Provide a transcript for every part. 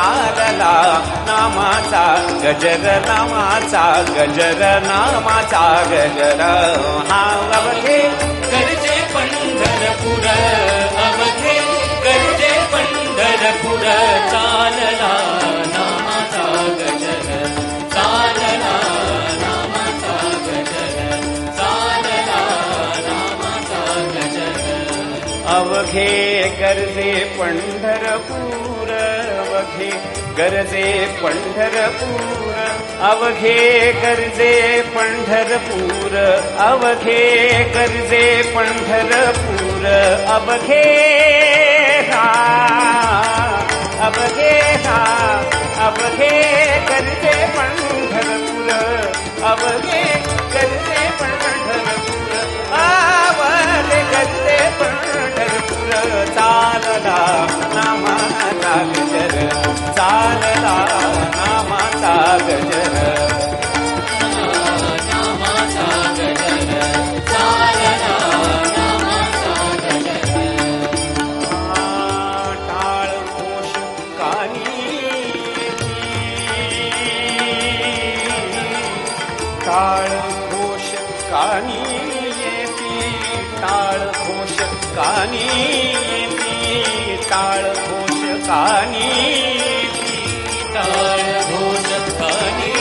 चालला नामाचा गजर नामाचा गजर नामाचा गजर. हा अवघे गरजे पंढरपूर चालला नामाचा गजर नामाचा गजर नामाचा गजर. अवघे गरजे पंढरपूर अवघे गरजे पंढरपूर अवघे गरजे पंढरपूर अवघे गरजे पंढरपूर अवघे काळ घोष कानी येती काळ घोष कानी येती काळ घोष कानी काळ घोष कानी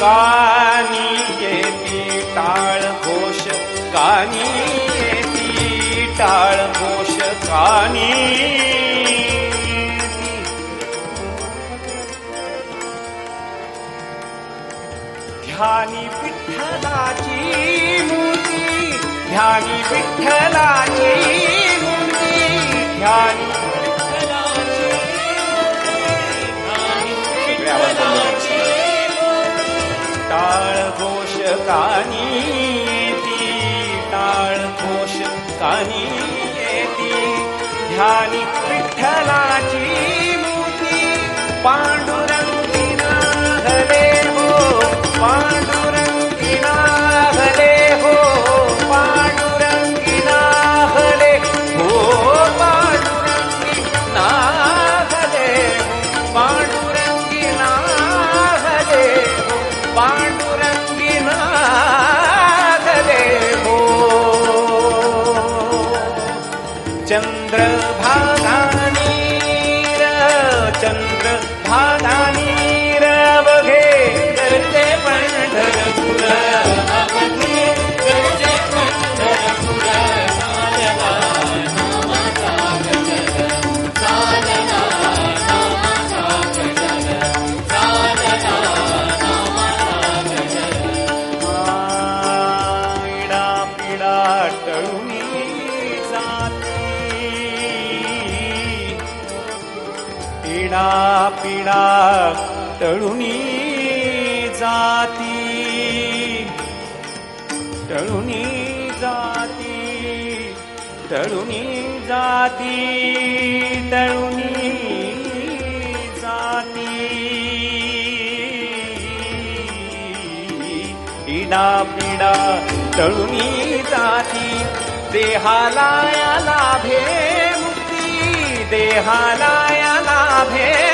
कानी येती काळ घोष कानी टाळ घोष ध्यानी विठ्ठलाची मूर्ती ध्यानी विठ्ठलाची मूर्ती ध्यानी टाळ घोषकानी कानी येती ध्यानी विठ्ठलाची मूर्ती पा जाती टळुनी जाती। इडा पिडा टळुनी जाती देहाला या लाभे मुक्ती देहाला या लाभे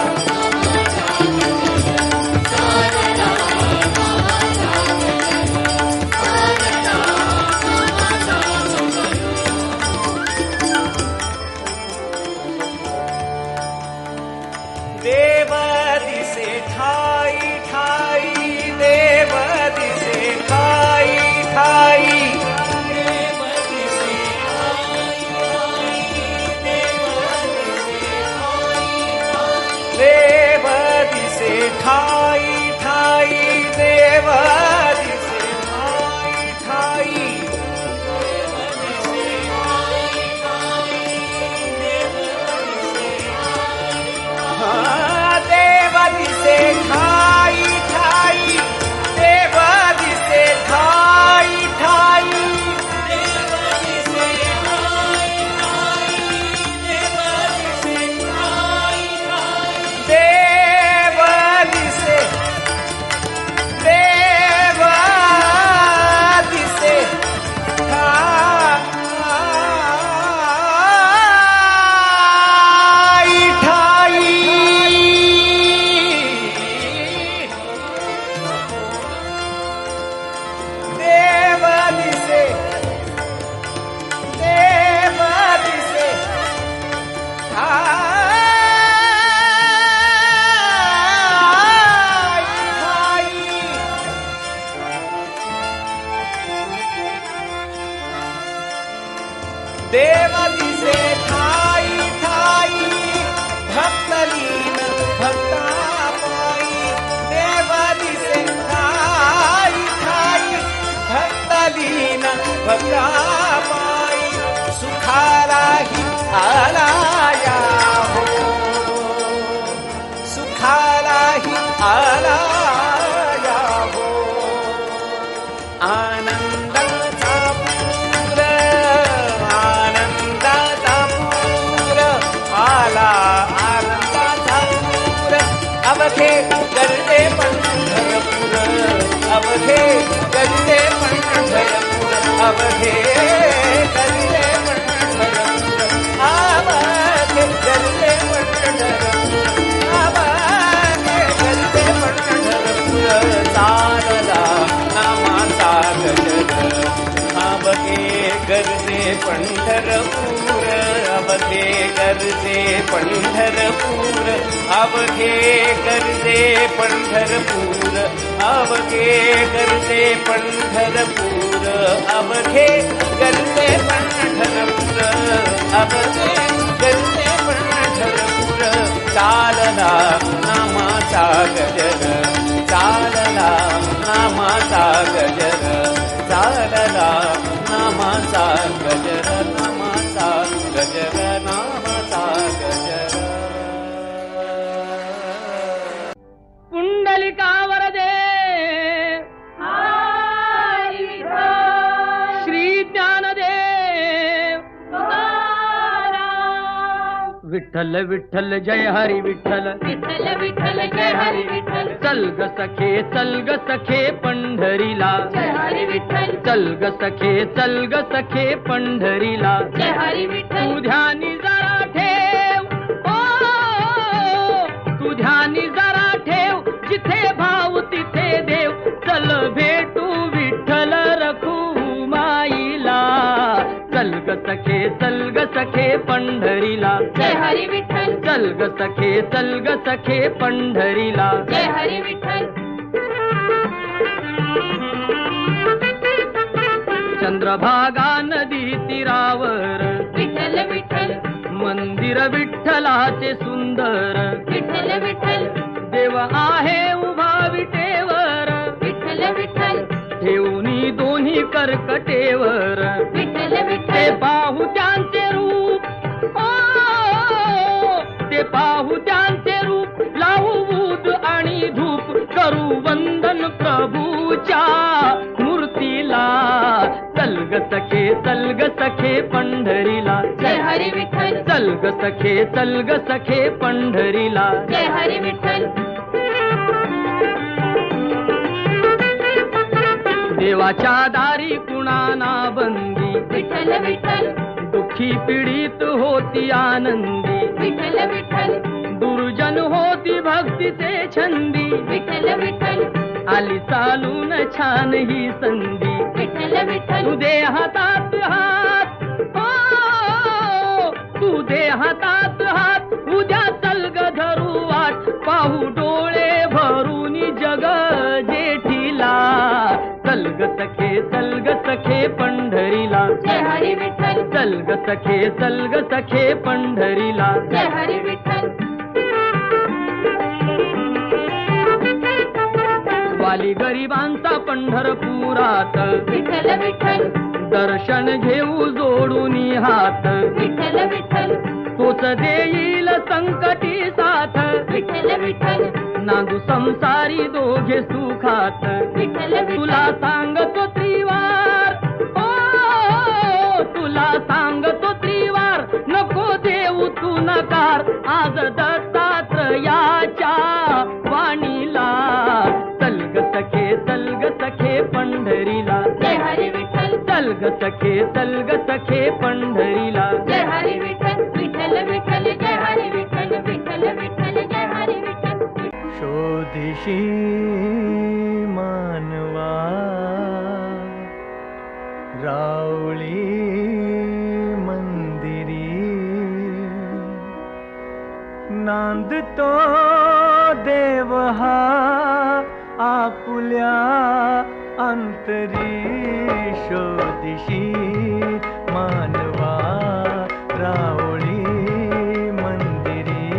पंढरपूर अवघे करते पंढरपूर अवघे करते पंढरपूर अवघे करते पंढरपूर चालला नामाचा गजर अवघे गरजे गरजे पंढरपूर अवघे गरजे पंढरपूर अवघे गरजे पंढरपूर अवघे गरजे पंढरपूर अवघे गरजे पंढरपूर. चालला नामाचा गजर चालला नामाचा गजर नामाचा गजर विठ्ठल विठ्ठल जय हरी विठ्ठल। विठ्ठल विठ्ठल जय हरी विठ्ठल। चल ग सखे चल ग सखे पंढरीला। जय हरी विठ्ठल। चल ग सखे चल ग सखे पंढरीला। जय हरी विठ्ठल। तू ध्यानी जरा ठेव। ओ तू ध्यानी जरा ठेव। जिथे भाव तिथे देव। चल भेटू विठ्ठल। ग सखे चल ग सखे पंढरीला. जय हरी विठ्ठल. चल ग सखे चल ग सखे पंढरीला. जय हरी विठ्ठल. चंद्रभागा नदी तीरावर. विठ्ठल विठ्ठल. मंदिर विठ्ठलाचे सुंदर. विठ्ठल विठ्ठल. देव आहे उभा विटेवर. विठ्ठल विठ्ठल. ठेवणी दोन्ही कर्कटेवर. विठ्ठल ते पाहू त्यांचे रूप. ओ, ते पाहू त्यांचे रूप. लावू बूद आणि धूप करू वंदन प्रभूच्या मूर्तीला. चलग सखे चलग सखे पंढरीला. जय हरी विठ्ठल चलग सखे चलग सखे पंढरीला. जय हरी विठ्ठल देवाच्या दारी कुणाना बंदी. विठ्ठल विठ्ठल. दुःखी पीडित होती आनंदी. विठ्ठल विठ्ठल. दुर्जन होती भक्तीचे छंदी. विठ्ठल विठ्ठल. आली चालून छान ही संधी. विठ्ठल विठ्ठल. तू दे हातात हात. हो, तू दे हातात हात. उद्या ग सखे चल ग सखे पंढरीला. जय हरी विठ्ठल. चल ग सखे चल ग सखे पंढरीला. जय हरी विठ्ठल. वाली गरिबांचा पंढरपुरात. विठ्ठल विठ्ठल. दर्शन घेऊ जोडून हात. विठ्ठल विठ्ठल. तोच देईल संकटी साथ. विठ्ठल विठ्ठल. नांदू संसारी दोघे सुखात. तुला सांगतो त्रिवार. ओ तुला सांगतो त्रिवार. नको देऊ तू नकार. आज दत्तात्रयाच्या वाणीला. चल ग सखे चल ग सखे पंढरीला. जय हरी विठ्ठल. चल ग सखे चल ग सखे पंढरीला. चाँद तो देवहा आपुल्या अंतरीशो दिशी मानवा रावणी मंदिरी।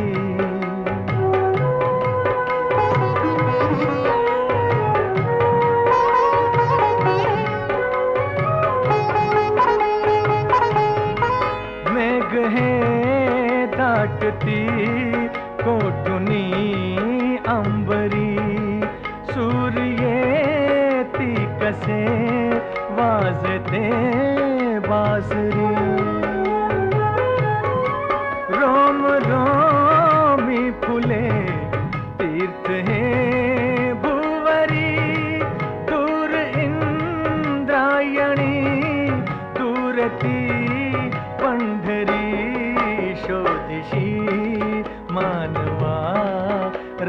मैं गहे दाटती कोटुनी अंबरी सूर्ये ती कसे वाजते बासरी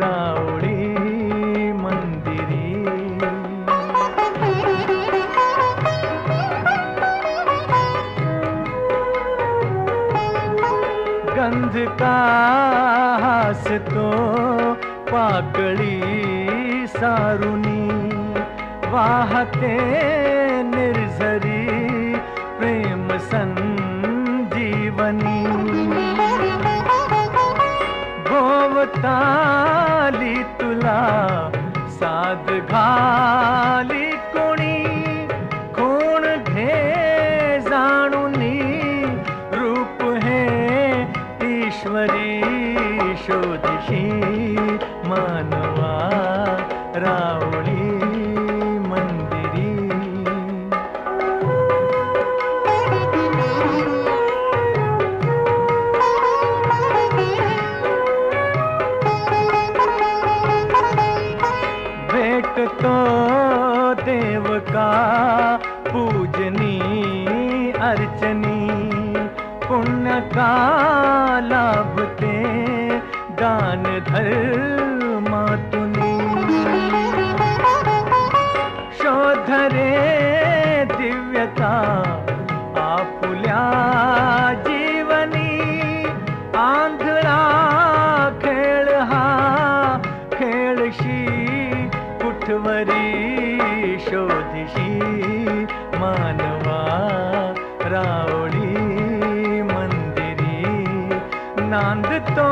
रावळी मंदिरी. गंध का हास तो पाकळी सारुनी. वाहते निर्झरी प्रेम संजीवनी. भोवताली तुला साध घाली धर्मातुनी शोधरे दिव्यता आपुल्या जीवनी। आंधळा खेळ हा खेळशी कुठवरी शोधिशी मानवा रावळी मंदिरी नांदतो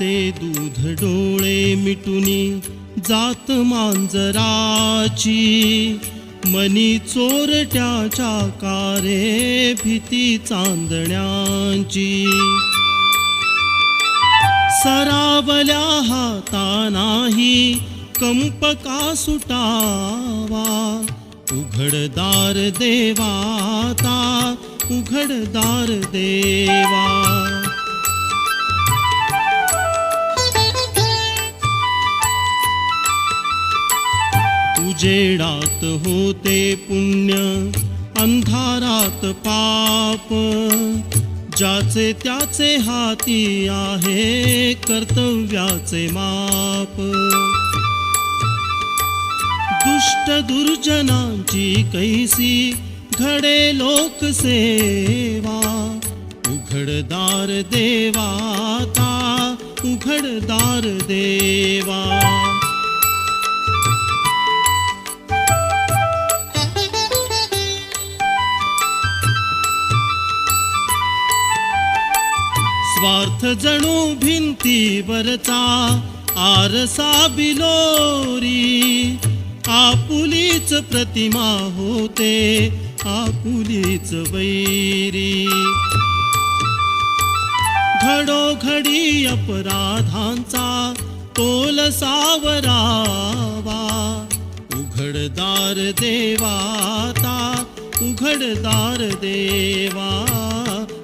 ते दूध डोळे मिटुनी जात मांजराची. मनी चोरट्याच्या कारे भीती चांदण्याची. सरावल्या हाता नाही कंप का सुटावा? उघडदार देवाता उघडदार देवा. उजेडात होते पुण्य अंधारात पाप. ज्याचे त्याचे हाती आहे कर्तव्याचे माप. दुष्ट दुर्जनांची कैसी घडे लोकसेवा उघडदार देवाता उघडदार देवा. स्वार्थ जणू भिंतीवरचा आरसा बिलोरी. आपुलीच प्रतिमा होते आपुलीच वैरी. घडोघडी अपराधांचा तोल सावरावा उघडदार देवाता उघडदार देवा.